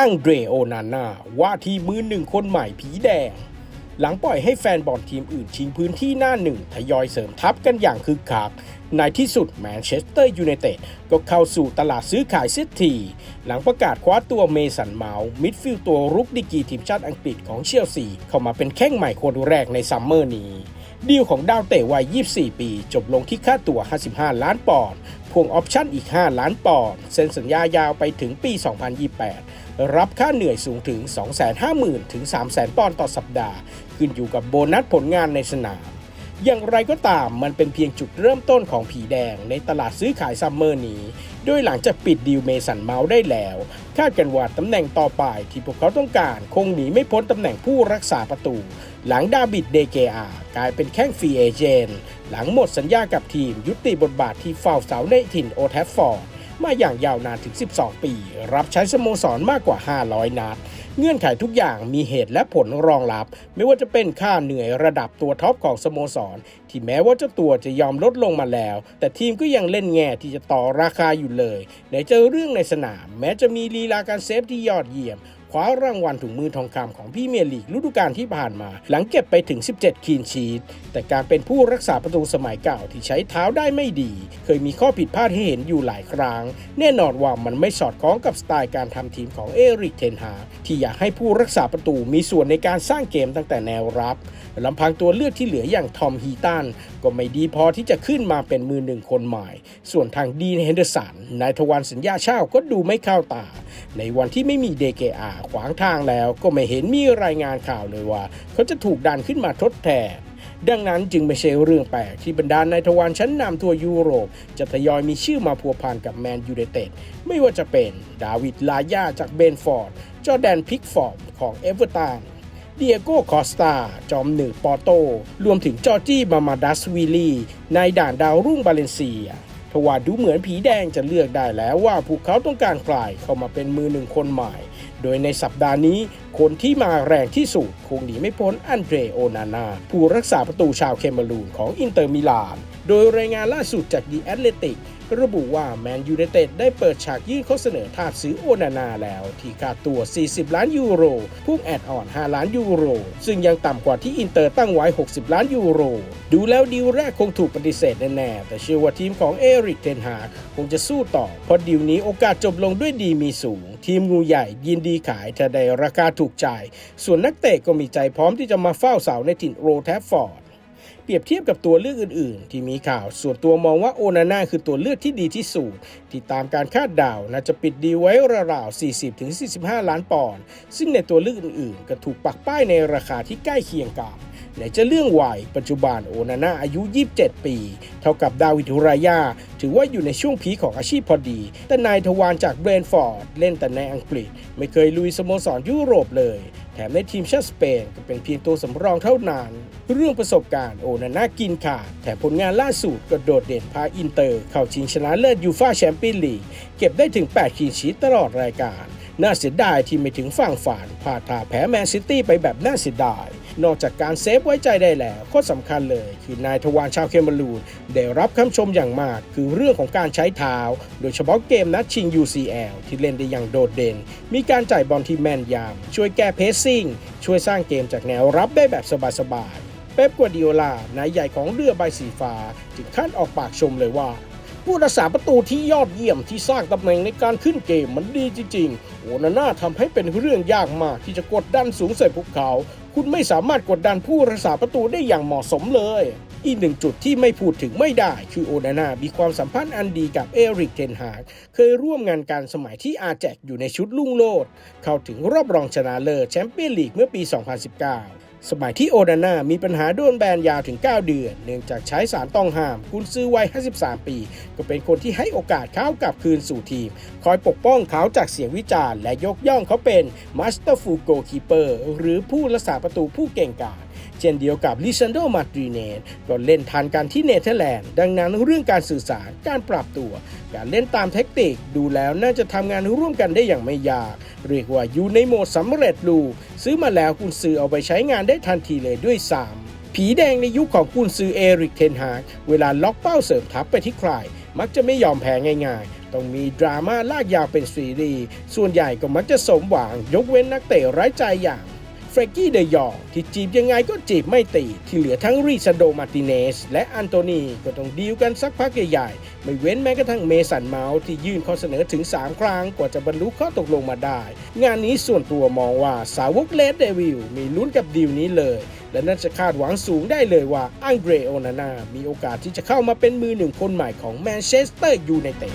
อังเดรโอนาน่าว่าที่มือหนึ่งคนใหม่ผีแดง หลังปล่อยให้แฟนบอลทีมอื่นชิงพื้นที่หน้าหนึ่งทยอยเสริมทัพกันอย่างคึกคัก ในที่สุดแมนเชสเตอร์ยูไนเต็ดก็เข้าสู่ตลาดซื้อขายเสียที หลังประกาศคว้าตัวเมสันเมาส์มิดฟิลด์ตัวรุกดีกรีทีมชาติอังกฤษของเชลซีเข้ามาเป็นแข้งใหม่คนแรกในซัมเมอร์นี้ดีลของดาวเตะวัย 24 ปี จบลงที่ค่าตัว55 ล้านปอนด์ วงออปชั่นอีก 5 ล้านปอนด์เซ็นสัญญายาวไปถึงปี 2028 รับค่าเหนื่อยสูงถึง 250,000 ถึง 300,000 ปอนด์ต่อสัปดาห์ ขึ้นอยู่กับโบนัสผลงานในสนาม อย่างไรก็ตามมันเป็นเพียงจุดเริ่มต้นของผีแดงในตลาดซื้อขายซัมเมอร์นี้ โดยหลังจากปิดดีลเมสันเมาส์ได้แล้ว คาดกันว่าตำแหน่งต่อไปที่พวกเขาต้องการคงหนีไม่พ้นตำแหน่งผู้รักษาประตู หลังดาบิดเดเกอากลายเป็นแข้งฟรีเอเจนต์ หลังหมดสัญญากับทีมยุติบทบาทที่เฝ้าเสาในถิ่นโอแทฟฟอร์ดมาอย่างยาวนานถึง 12 ปี รับใช้สโมสรมากกว่า 500 นัด เงื่อนไขทุกอย่างมีเหตุและผลรองรับ ไม่ว่าจะเป็นค่าเหนื่อยระดับตัวท็อปของสโมสร ที่แม้ว่าเจ้าตัวจะยอมลดลงมาแล้ว แต่ทีมก็ยังเล่นแง่ที่จะต่อราคาอยู่เลยไหนจะเรื่องในสนาม แม้จะมีลีลาการเซฟที่ยอดเยี่ยม ว้ารางวัลถุงมือทองคำของพี่เมียร์ลีกฤดูกาลที่ผ่านมา หลังเก็บไปถึง 17 คีนชีตแต่การเป็นผู้รักษาประตูสมัยเก่าที่ใช้เท้าได้ไม่ดี เคยมีข้อผิดพลาดให้เห็นอยู่หลายครั้ง แน่นอนว่ามันไม่สอดคล้องกับสไตล์การทำทีมของเอริกเทนฮาที่อยากให้ผู้รักษาประตูมีส่วนในการสร้างเกมตั้งแต่แนวรับลำพังตัวเลือกที่เหลืออย่างทอมฮีตันก็ไม่ดีพอที่จะขึ้นมาเป็นมือหนึ่งคนใหม่ ส่วนทางดีนเฮนเดอร์สันนายทวารสัญญาเช่าก็ดูไม่เข้าตา ในวันที่ไม่มีเดเกอาขวางทางแล้วก็ไม่เห็นมีรายงานข่าวเลยว่า เขาจะถูกดันขึ้นมาทดแทนดังนั้นจึงไม่ใช่เรื่องแปลกที่บรรดานายทวารชั้นนำทั่วยุโรป จะทยอยมีชื่อมาพัวพันกับแมนยูไนเต็ดไม่ว่าจะเป็นดาวิดลายาจากเบนฟอร์ด จอแดนพิกฟอร์ดของเอเวอร์ตันเดียโก้คอสตา จอมหนึ่งปอโต รวมถึงจอร์จี้มามาดัสวิลลี่ในด่านดาวรุ่งบาเลนเซีย ทว่าดูเหมือนผีแดงจะเลือกได้แล้วว่าพวกเขาต้องการใครเข้ามาเป็นมือหนึ่งคนใหม่ โดยในสัปดาห์นี้คนที่มาแรงที่สุดคงหนีไม่พ้นอันเดรโอนานา ผู้รักษาประตูชาวเคมารูนของอินเตอร์มิลาน โดยรายงานล่าสุดจากดีแอตเลติกระบุว่าแมนยูไนเต็ดได้เปิดฉากยื่นข้อเสนอทาบซื้อโอนานาแล้ว ที่ค่าตัว 40 ล้านยูโรพุ่งแอดออน 5 ล้านยูโร ซึ่งยังต่ำกว่าที่อินเตอร์ตั้งไว้ 60 ล้านยูโร ดูแล้วดีลแรกคงถูกปฏิเสธแน่ๆแต่เชื่อว่าทีมของเอริกเทนฮากคงจะสู้ต่อ เพราะดีลนี้โอกาสจบลงด้วยดีมีสูง ทีมงูใหญ่ยินดีขายถ้าได้ราคาถูกใจส่วนนักเตะก็มีใจพร้อมที่จะมาเฝ้าเสาในถิ่นโรแทฟฟอร์ด เปรียบเทียบกับตัวเลือกอื่น ๆ ที่มีข่าวส่วนตัวมองว่าโอนาน่าคือตัวเลือกที่ดีที่สุดที่ตามการคาดเดาน่าจะปิดดีไว้ราวๆ40-45 ล้านปอนด์ซึ่งในตัวเลือกอื่น ๆ ก็ถูกปักป้ายในราคาที่ใกล้เคียงกันไหนจะเรื่องวัยปัจจุบันโอนาน่าอายุ 27 ปี เท่ากับดาวิดุรายา ถือว่าอยู่ในช่วงพีของอาชีพพอดี แต่นายทวารจากเบรนฟอร์ด เล่นแต่ในอังกฤษ ไม่เคยลุยสโมสรยุโรปเลย แถมในทีมชาติสเปนก็เป็นเพียงตัวสำรองเท่านั้น เรื่องประสบการณ์โอนาน่ากินขาดแถมผลงานล่าสุดก็โดดเด่นพาอินเตอร์ เข้าชิงชนะเลิศยูฟ่าแชมเปี้ยนลีกเก็บได้ถึง 8 คีนชีตตลอดรายการ น่าเสียดายที่ไม่ถึงฝั่งฝันพาท่าแพ้แมนซิตี้ไปแบบน่าเสียดาย นอกจากการเซฟไว้ใจได้แล้วข้อสำคัญเลยคือนายทวารชาวเคมารูนได้รับคำชมอย่างมาก คือเรื่องของการใช้เท้า โดยเฉพาะเกมนัดชิง UCL ที่เล่นได้อย่างโดดเด่น มีการจ่ายบอลที่แม่นยำช่วยแก้เพสซิ่ง ช่วยสร้างเกมจากแนวรับได้แบบสบายๆเป๊ปกัวดิโอลานายใหญ่ของเรือใบสีฟ้าถึงขั้นออกปากชมเลยว่าผู้รักษาประตูที่ยอดเยี่ยมที่สร้างตำแหน่งในการขึ้นเกมมันดีจริงๆ โอนาน่าทำให้เป็นเรื่องยากมากที่จะกดดันสูงใส่พวกเขา คุณไม่สามารถกดดันผู้รักษาประตูได้อย่างเหมาะสมเลย อีกหนึ่งจุดที่ไม่พูดถึงไม่ได้ คือโอนาน่ามีความสัมพันธ์อันดีกับเอริกเทนฮากเคยร่วมงานกันสมัยที่อาแจกอยู่ในชุดลุ่งโลด เข้าถึงรอบรองชนะเลิศแชมเปี้ยนลีกเมื่อปี 2019 สมัยที่โอดาน่ามีปัญหาโดนแบนยาวถึง 9 เดือน เนื่องจากใช้สารต้องห้าม กุนซื้อวัย 53 ปี ก็เป็นคนที่ให้โอกาสเขากลับคืนสู่ทีม คอยปกป้องเขาจากเสียงวิจารณ์และยกย่องเขาเป็นมาสเตอร์ฟูโกคีเปอร์หรือผู้รักษาประตูผู้เก่งกาจ เช่นเดียวกับลิซันโดมาดรีเนสก็เล่นทันกันที่เนเธอร์แลนด์ ดังนั้นเรื่องการสื่อสารการปรับตัว การเล่นตามเทคนิคดูแล้วน่าจะทำงานร่วมกันได้อย่างไม่ยาก เรียกว่าอยู่ในโหมดสำเร็จรูซื้อมาแล้วคุณซื้อเอาไปใช้งานได้ทันทีเลยด้วยซ้ำผีแดงในยุคของคุณซื้อเอริกเทนฮากเวลาล็อกเป้าเสริมทัพไปที่ใครมักจะไม่ยอมแพ้ง่ายๆ ต้องมีดราม่าลากยาวเป็นซีรีส์ส่วนใหญ่ก็มักจะสมหวังยกเว้นนักเตะไร้ใจอย่าง รกกี้เดยองที่จีบยังไงก็จีบไม่ติดที่เหลือทั้งรีซาโดมาร์ติเนส และอันโตนีก็ต้องดีลกันสักพักใหญ่ๆ ไม่เว้นแม้กระทั่งเมสันเมาส์ที่ยื่นข้อเสนอถึง 3 ครั้งกว่าจะบรรลุข้อตกลงมาได้ งานนี้ส่วนตัวมองว่าสาวกเลดเดวิลมีลุ้นกับดีลนี้เลย และน่าจะคาดหวังสูงได้เลยว่าอังเดรโอนานามีโอกาสที่จะเข้ามาเป็นมือหนึ่งคนใหม่ของแมนเชสเตอร์ยูไนเต็ด